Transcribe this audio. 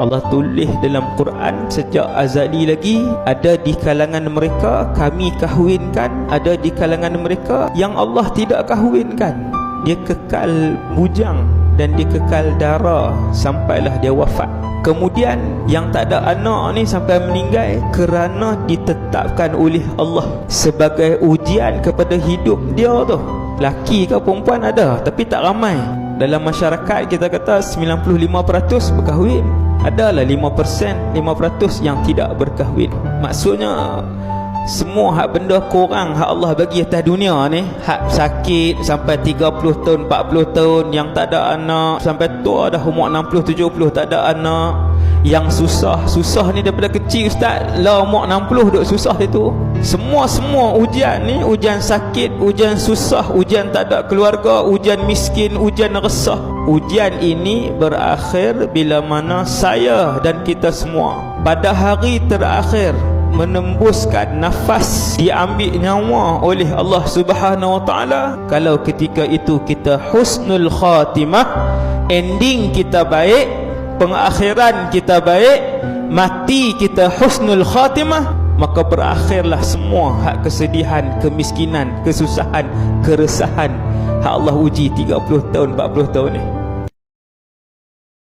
Allah tulis dalam Quran sejak azali lagi ada di kalangan mereka kami kahwinkan ada di kalangan mereka yang Allah tidak kahwinkan. Dia kekal bujang dan dia kekal dara sampailah dia wafat. Kemudian yang tak ada anak ni sampai meninggal kerana ditetapkan oleh Allah sebagai ujian kepada hidup dia tu. Laki ke perempuan ada tapi tak ramai dalam masyarakat kita kata 95% berkahwin adalah 5% 5% yang tidak berkahwin. Maksudnya semua hak benda kurang hak Allah bagi atas dunia ni hak sakit sampai 30 tahun 40 tahun yang tak ada anak sampai tua dah umur 60 70 tak ada anak yang susah susah ni daripada kecil ustaz. Lah umur 60 duk susah itu semua-semua ujian ni ujian sakit ujian susah ujian tak ada keluarga ujian miskin ujian resah. Ujian ini berakhir bila mana saya dan kita semua pada hari terakhir menembuskan nafas diambil nyawa oleh Allah Subhanahu wa taala. Kalau ketika itu kita husnul khatimah ending kita baik pengakhiran kita baik mati kita husnul khatimah maka berakhirlah semua hak kesedihan kemiskinan kesusahan keresahan. Hak Allah uji 30 tahun 40 tahun ni